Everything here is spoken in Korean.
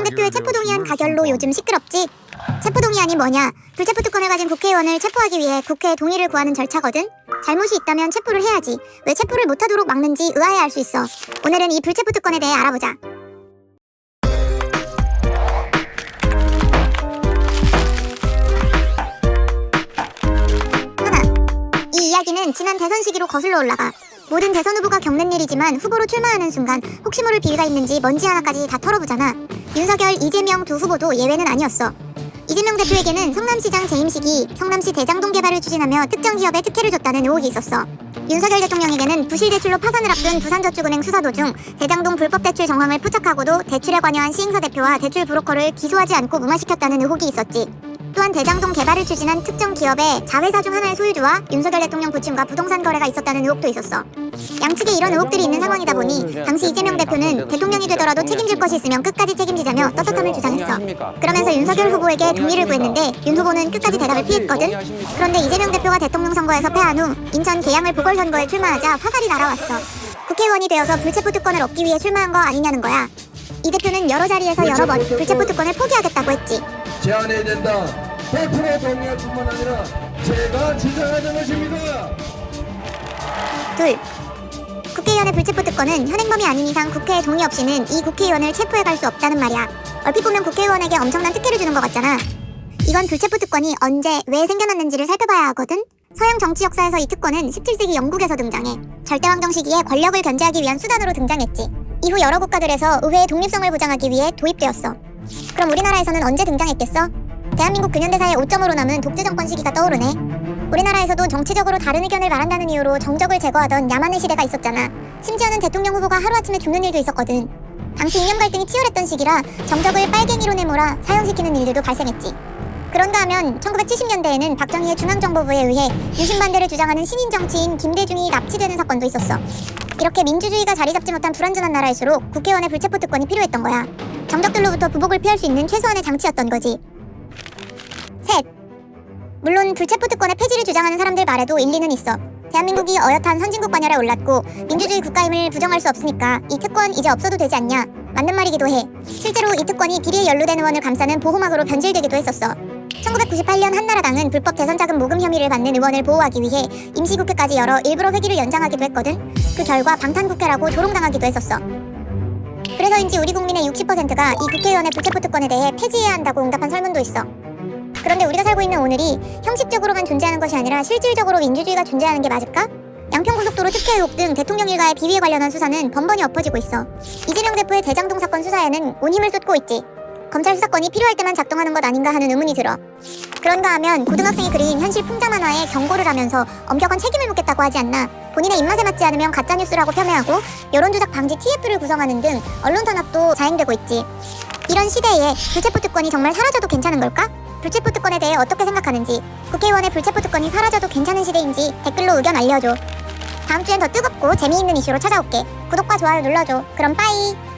야당 대표의 체포동의안 가결로 요즘 시끄럽지? 체포동의안이 뭐냐? 불체포 특권을 가진 국회의원을 체포하기 위해 국회의 동의를 구하는 절차거든? 잘못이 있다면 체포를 해야지. 왜 체포를 못하도록 막는지 의아해할 수 있어. 오늘은 이 불체포 특권에 대해 알아보자. 하나. 이 이야기는 지난 대선 시기로 거슬러 올라가. 모든 대선 후보가 겪는 일이지만 후보로 출마하는 순간 혹시 모를 비위가 있는지 먼지 하나까지 다 털어보잖아. 윤석열, 이재명 두 후보도 예외는 아니었어. 이재명 대표에게는 성남시장 재임식이 성남시 대장동 개발을 추진하며 특정 기업에 특혜를 줬다는 의혹이 있었어. 윤석열 대통령에게는 부실 대출로 파산을 앞둔 부산저축은행 수사 도중 대장동 불법 대출 정황을 포착하고도 대출에 관여한 시행사 대표와 대출 브로커를 기소하지 않고 무마시켰다는 의혹이 있었지. 또한 대장동 개발을 추진한 특정 기업의 자회사 중 하나의 소유주와 윤석열 대통령 부친과 부동산 거래가 있었다는 의혹도 있었어. 양측에 이런 의혹들이 있는 상황이다 보니 당시 이재명 대표는 대통령이 되더라도 책임질 것이 있으면 끝까지 책임지자며 떳떳함을 주장했어. 그러면서 윤석열 후보에게 동의를 구했는데 윤 후보는 끝까지 대답을 피했거든. 그런데 이재명 대표가 대통령 선거에서 패한 후 인천 계양을 보궐선거에 출마하자 화살이 날아왔어. 국회의원이 되어서 불체포 특권을 얻기 위해 출마한 거 아니냐는 거야. 이 대표는 여러 자리에서 여러 번 불체포 특권을 포기하겠다고 했지. 제한해야 된다. 100% 동의할 뿐만 아니라 제가 주장하는 것입니다. 둘. 국회의원의 불체포 특권은 현행범이 아닌 이상 국회의 동의 없이는 이 국회의원을 체포해 갈 수 없다는 말이야. 얼핏 보면 국회의원에게 엄청난 특혜를 주는 것 같잖아. 이건 불체포 특권이 언제, 왜 생겨났는지를 살펴봐야 하거든. 서양 정치 역사에서 이 특권은 17세기 영국에서 등장해. 절대왕정 시기에 권력을 견제하기 위한 수단으로 등장했지. 이후 여러 국가들에서 의회의 독립성을 보장하기 위해 도입되었어. 그럼 우리나라에서는 언제 등장했겠어? 대한민국 근현대사의 5점으로 남은 독재 정권 시기가 떠오르네. 우리나라에서도 정치적으로 다른 의견을 말한다는 이유로 정적을 제거하던 야만의 시대가 있었잖아. 심지어는 대통령 후보가 하루아침에 죽는 일도 있었거든. 당시 이념 갈등이 치열했던 시기라 정적을 빨갱이로 내몰아 사형시키는 일들도 발생했지. 그런가 하면 1970년대에는 박정희의 중앙정보부에 의해 유신 반대를 주장하는 신인 정치인 김대중이 납치되는 사건도 있었어. 이렇게 민주주의가 자리 잡지 못한 불안전한 나라일수록 국회의원의 불체포 특권이 필요했던 거야. 정적들로부터 부복을 피할 수 있는 최소한의 장치였던 거지. 셋. 물론 불체포 특권의 폐지를 주장하는 사람들 말에도 일리는 있어. 대한민국이 어엿한 선진국 반열에 올랐고 민주주의 국가임을 부정할 수 없으니까 이 특권 이제 없어도 되지 않냐? 맞는 말이기도 해. 실제로 이 특권이 비리에 연루된 의원을 감싸는 보호막으로 변질되기도 했었어. 1998년 한나라당은 불법 대선 자금 모금 혐의를 받는 의원을 보호하기 위해 임시국회까지 열어 일부러 회기를 연장하기도 했거든. 그 결과 방탄국회라고 조롱당하기도 했었어. 그래서인지 우리 국민의 60%가 이 국회의원의 불체포 특권에 대해 폐지해야 한다고 응답한 설문도 있어. 그런데 우리가 살고 있는 오늘이 형식적으로만 존재하는 것이 아니라 실질적으로 민주주의가 존재하는 게 맞을까? 양평고속도로 특혜 의혹 등 대통령 일가의 비위에 관련한 수사는 번번이 엎어지고 있어. 이재명 대표의 대장동 사건 수사에는 온 힘을 쏟고 있지. 검찰 수사권이 필요할 때만 작동하는 것 아닌가 하는 의문이 들어. 그런가 하면 고등학생이 그린 현실 풍자 만화에 경고를 하면서 엄격한 책임을 묻겠다고 하지 않나. 본인의 입맛에 맞지 않으면 가짜뉴스라고 폄훼하고 여론조작 방지 TF를 구성하는 등 언론 탄압도 자행되고 있지. 이런 시대에 불체포 특권이 정말 사라져도 괜찮은 걸까? 불체포 특권에 대해 어떻게 생각하는지, 국회의원의 불체포 특권이 사라져도 괜찮은 시대인지 댓글로 의견 알려줘. 다음 주엔 더 뜨겁고 재미있는 이슈로 찾아올게. 구독과 좋아요 눌러줘. 그럼 빠이!